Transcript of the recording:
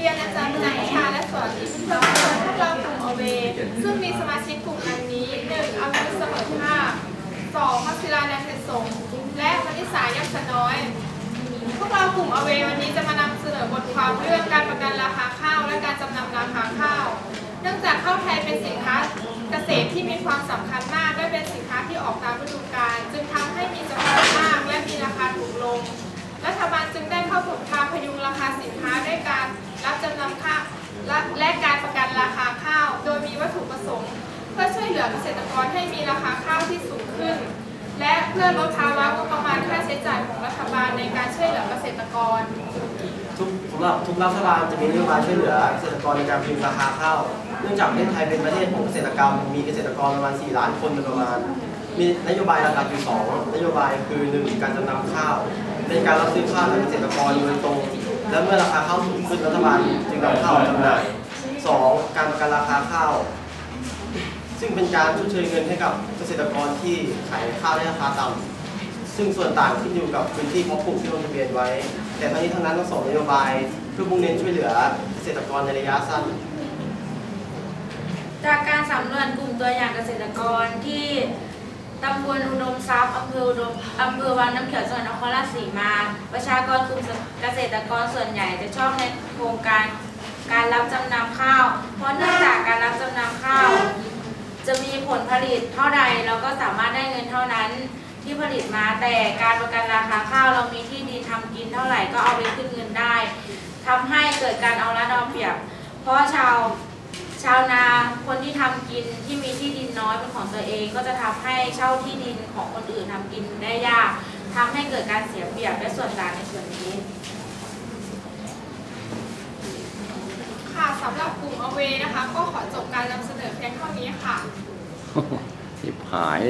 รียนอาจารย์ประจำวิชาและสอนอิสระพวกเรากลุ่มอเว ซึ่งมีสมาชิกกลุ่มอันนี้หนึ่งอาวุธเสมอภาคสองมัศิลาแนนเพชรสงและมณิสายักษ์น้อย พวกเรากลุ่มอเววันนี้จะมานำเสนอบทความเรื่องการประกันราคาข้าวและการจำนำราคาข้าว เนื่องจากข้าวไทยเป็นสินค้า และและการประกันราคาข้าว โดยมีวัตถุประสงค์ เพื่อช่วยเหลือเกษตรกรให้มีราคาข้าวที่สูงขึ้น และเพื่อลดภาระงบประมาณค่าใช้จ่ายของรัฐบาลในการช่วยเหลือเกษตรกร ทุกสำหรับทุกรัฐบาลจะมีนโยบายช่วยเหลือเกษตรกรในการพยุงราคาข้าวเนื่องจากประเทศไทยเป็นประเทศของเกษตรกรรม มีเกษตรกรประมาณ 4 ล้านคนโดยประมาณ มีนโยบายหลักๆอยู่สองนโยบายคือ 1 การจำนำข้าว เป็นการรับซื้อข้าวจากเกษตรกรโดยตรง และเมื่อราคาข้าวสูงขึ้นรัฐบาลจึงนำข้าวจำหน่าย 2. การประกันราคาข้าว ซึ่งเป็นการชดเชยเงินให้กับเกษตรกรที่ขายข้าวได้ราคาต่ำซึ่งส่วนต่างขึ้นอยู่กับพื้นที่เพาะปลูกที่ลงทะเบียนไว้ แต่ทั้งนี้ทั้งนั้นทั้งสองนโยบายเพื่อมุ่งเน้นช่วยเหลือเกษตรกรในระยะสั้น จากการสำรวจกลุ่มตัวอย่างเกษตรกรที่ ตำบลอุดมทรัพย์อำเภออุดมอำเภอวังน้ำเขียวจังหวัดนครราชสีมา ประชากรกลุ่มเกษตรกรส่วนใหญ่จะชอบในโครงการการรับจำนำข้าว เพราะเนื่องจากการรับจำนำข้าว จะมีผลผลิตเท่าใดเราก็สามารถได้เงินเท่านั้นที่ผลิตมาแต่การประกันราคาข้าวเรามีที่ดินทำกินเท่าไหร่ก็เอาไปขึ้นเงินได้ทำให้เกิดการเอารัดเอาเปรียบ เพราะชาว ชาวนาคนที่ทำกินที่มีที่ดินน้อยเป็นของตัวเองก็จะทำให้เช่าที่ดินของคนอื่นทำกินได้ยากทำให้เกิดการเสียเปรียบและส่วนต่างในส่วนนี้ค่ะสำหรับกลุ่มอเวนะคะ ก็ขอจบการนำเสนอเพียงเท่านี้ค่ะชิบหาย